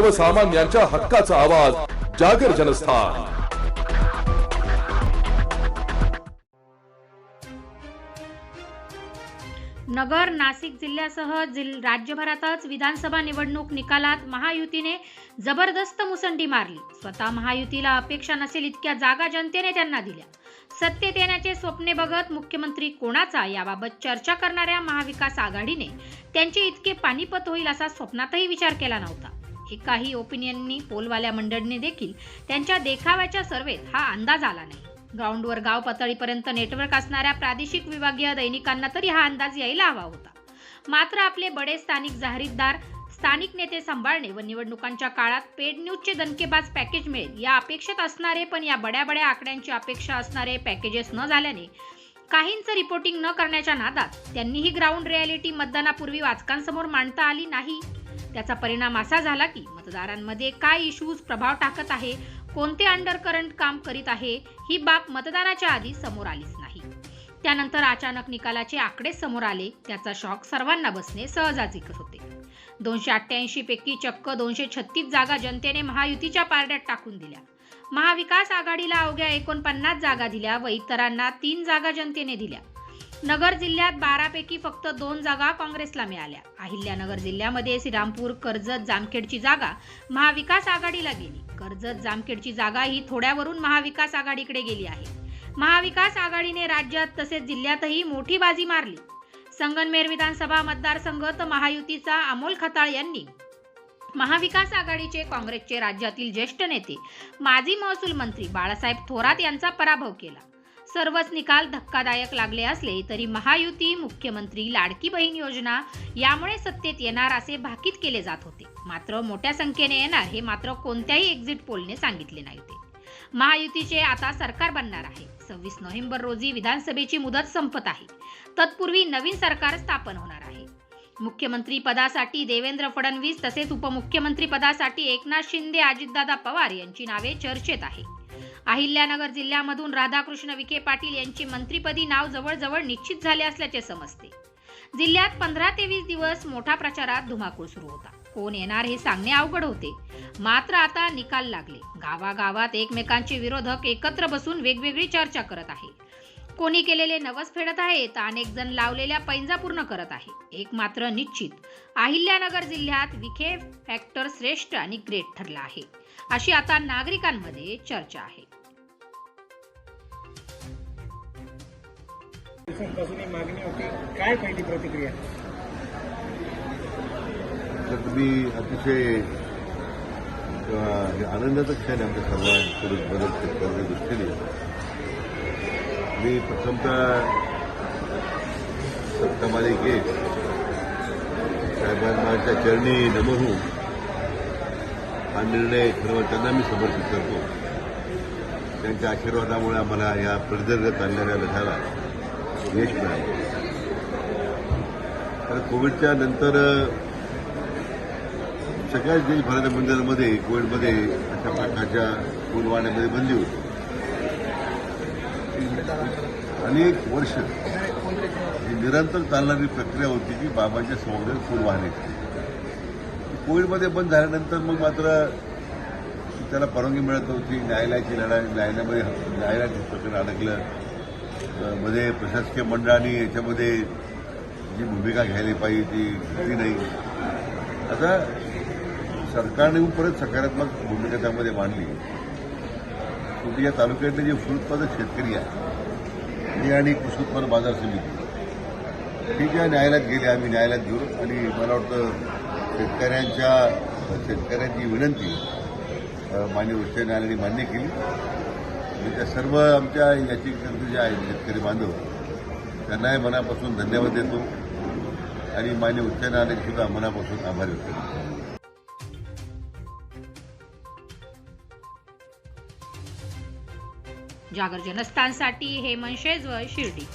सर्वसामान्यांच्या हक्काचा आवाज जागर जनस्थान. नगर नाशिक जिल्ह्यासह जिल राज्यभरातच विधानसभा निवडणूक निकालात महायुतीने जबरदस्त मुसंडी मारली. स्वतः महायुतीला अपेक्षा नसेल इतक्या जागा जनतेने त्यांना दिल्या. सत्तेत येण्याचे स्वप्ने बघत मुख्यमंत्री कोणाचा याबाबत चर्चा करणाऱ्या महाविकास आघाडीने त्यांचे इतके पानिपत होईल असा स्वप्नातही विचार केला नव्हता. एकाही ओपिनियननी पोलवाल्या मंडळीने देखील त्यांच्या देखाव्याच्या सर्वेत हा अंदाज आला नाही. ग्राउंडवर गाव पातळीपर्यंत नेटवर्क असणाऱ्या प्रादेशिक विभागीय दैनिकांना तरी हा अंदाज यायला हवा होता. मात्र आपले बडे स्थानिक जाहीरदार स्थानिक नेते सांभाळणे व निवडणुकांच्या काळात पेड न्यूजचे दणकेबाज पॅकेज मिळेल या अपेक्षेत असणारे पण या बड्या बड्या आकड्यांची अपेक्षा असणारे पॅकेजेस न झाल्याने काहींचं रिपोर्टिंग न करण्याच्या नादात त्यांनीही ग्राउंड रियालिटी मतदानापूर्वी वाचकांसमोर मांडता आली नाही. त्याचा परिणाम असा झाला की मतदारांमध्ये काय इश्यूज प्रभाव टाकत आहे कोणते अंडर करंट काम करीत आहे ही बाब मतदानाच्या आधी समोर आलीच नाही. त्यानंतर अचानक निकालाचे आकडे समोर आले त्याचा शॉक सर्वांना बसणे सहजाजिकच होते. दोनशे अठ्ठ्याऐंशी पैकी चक्क दोनशे छत्तीस जागा जनतेने महायुतीच्या पारड्यात टाकून दिल्या. महाविकास आघाडीला अवघ्या एकोणपन्नास जागा दिल्या व इतरांना तीन जागा जनतेने दिल्या. नगर जिल्ह्यात बारापैकी फक्त दोन जागा काँग्रेसला मिळाल्या. अहिल्यानगर जिल्ह्यामध्ये श्रीरामपूर कर्जत जामखेडची जागा महाविकास आघाडीला गेली. कर्जत जामखेडची जागा ही थोड्यावरून महाविकास आघाडीकडे गेली आहे. महाविकास आघाडीने राज्यात तसेच जिल्ह्यातही मोठी बाजी मारली. संगनमेर विधानसभा मतदारसंघ तर महायुतीचा अमोल खताळ यांनी महाविकास आघाडीचे काँग्रेसचे राज्यातील ज्येष्ठ नेते माजी महसूल मंत्री बाळासाहेब थोरात यांचा पराभव केला. सर्वच निकाल धक्कादायक लागले असले तरी महायुती मुख्यमंत्री लाडकी बहीण योजना यामुळे सत्तेत येणार असे भाकीत केले जात होते. मात्र मोठ्या संख्येने येणार हे मात्र कोणत्याही एक्झिट पोलने सांगितले नाही ते महायुतीचे आता सरकार बनणार आहे. सव्वीस नोव्हेंबर रोजी विधानसभेची मुदत संपत आहे. तत्पूर्वी नवीन सरकार स्थापन होणार आहे. मुख्यमंत्री पदासाठी देवेंद्र फडणवीस तसेच उपमुख्यमंत्री पदासाठी एकनाथ शिंदे अजितदादा पवार यांची नावे चर्चेत आहे. अहिल्यानगर जिल्ह्यामधून राधाकृष्ण विखे पाटील यांची मंत्रीपदी नाव जवळजवळ निश्चित झाले असल्याचे समजते. जिल्ह्यात पंधरा ते वीस दिवस मोठा प्रचारात धुमाकूळ सुरू होता. कोण येणार हे सांगणे अवघड होते. मात्र आता निकाल लागले. गावागावात एकमेकांचे विरोधक एकत्र बसून वेगवेगळी चर्चा करत आहे. कोणी केलेले नवस फेडत आहे तर अनेक जण लावलेल्या पैंजा पूर्ण करत आहे. एक मात्र निश्चित. अहिल्यानगर जिल्ह्यात विखे फॅक्टर श्रेष्ठ आणि ग्रेट ठरला आहे. अशी आता नागरिकांमध्ये चर्चा आहे. दिवसांपासून ही मागणी होती. काय पहिली प्रतिक्रिया? तर तुम्ही अतिशय अं, आनंदाचं क्षण आमच्या सर्वांकडून मदत करण्याच्या दृष्टीने. मी प्रथमतः सप्तमालिकेत साहेबांच्या चरणी नमहू. हा निर्णय खरं त्यांना मी समर्पित करतो. त्यांच्या आशीर्वादामुळे आम्हाला या प्रदीर्घ चालणाऱ्या लढ्याला यश मिळालं तर कोविडच्या नंतर सगळ्याच देशभराच्या मंदिरांमध्ये कोविडमध्ये अशा प्रकारच्या पुरवाण्यामध्ये बंदी होती. अनेक वर्ष ही निरंतर चालणारी प्रक्रिया होती की बाबांच्या समोर पूल वाहण्याची कोविडमध्ये बंद झाल्यानंतर मग मात्र त्याला परवानगी मिळत नव्हती. न्यायालयाची लढाई न्यायालयामध्ये न्यायालयात प्रकरण अडकलं. मध्ये प्रशासकीय मंडळाने याच्यामध्ये जी भूमिका घ्यायला पाहिजे ती घेतली नाही. आता सरकारने परत सकारात्मक भूमिका त्यामध्ये मांडली. शेवटी या तालुक्यातले जे फुलोत्पादक शेतकरी आहे आणि कृषी उत्पन्न बाजार समिती ठीक आहे न्यायालयात गेले आम्ही न्यायालयात घेऊ आणि मला वाटतं शेतकऱ्यांच्या शेतकऱ्यांची विनंती अ, मान्य उच्च न्यायालयाने मान्य केली. त्या सर्व आमच्या याचिकाकर्ते जे आहेत शेतकरी बांधव त्यांनाही मनापासून धन्यवाद देतो आणि मान्य उच्च न्यायालय सुद्धा मनापासून आभार व्यक्त जागर जनस्थानसाठी हेमंत शेजवळ शिर्डी.